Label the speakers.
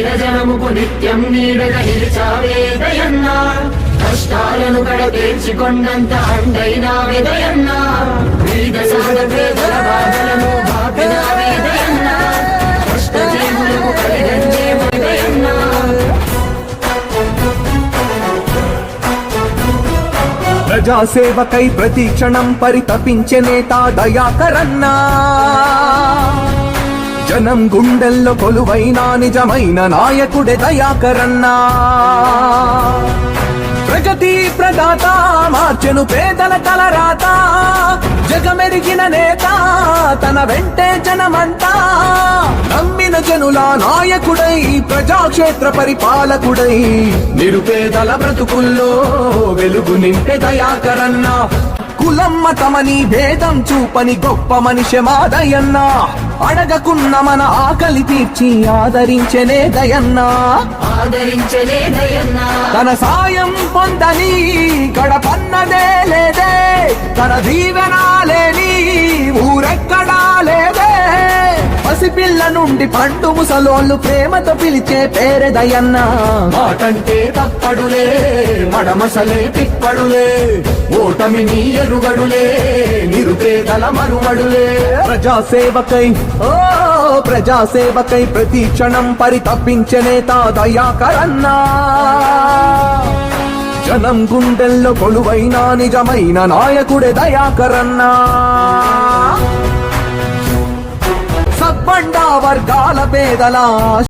Speaker 1: నమ్మిన నిత్యం నీడగా నిలిచావే దయన్నా కష్టాలను కడతీర్చికొండంత అండైనా వేదయన్నా వీద సాగ పేదల బాధలను బాపినావే దయన్నా కష్టజీవులకు కలిగంజే దయన్నా
Speaker 2: ప్రజాసేవకై ప్రతి క్షణం పరితపించే నేత దయాకరన్నా. జనం గుండెల్లో కొలువైన నిజమైన నాయకుడే దయాకరన్నా. ప్రగతి ప్రదాత మార్చెను పేదల కలరాత. జగమెరిగిన నేత తన వెంటే జనమంతా. నమ్మిన జనుల నాయకుడై ప్రజాక్షేత్ర పరిపాలకుడై. నిరుపేదల బ్రతుకుల్లో వెలుగు నింటే దయాకరన్నా. కులం మతమని భేదం చూపని గొప్ప మనిషి మాదయన్నా అడగకున్న మన ఆకలి తీర్చి ఆదరించనే దయన్నా.
Speaker 1: ఆదరించలే దయన్నా.
Speaker 2: తన సాయం పొందని గడపన్నదే లేదే. తన దీవెన లేని ఊరెక్కడా లేదే. పసిపిల్ల నుండి పండు ముసలోళ్ళు ప్రేమతో పిలిచే పేరే దయన్నా. మాటంటే తప్పడులే మడమసలే తిప్పడులే ఓటమి నీ ఎరుగడులే పేదల మరువడులే ప్రజాసేవకై ఓ ప్రజాసేవకై ప్రతి క్షణం పరితపించనేత దయాకరన్నా. జనం గుండెల్లో కొలువైన నిజమైన నాయకుడే దయాకరన్నా. సబ్బండా వర్గాల పేదల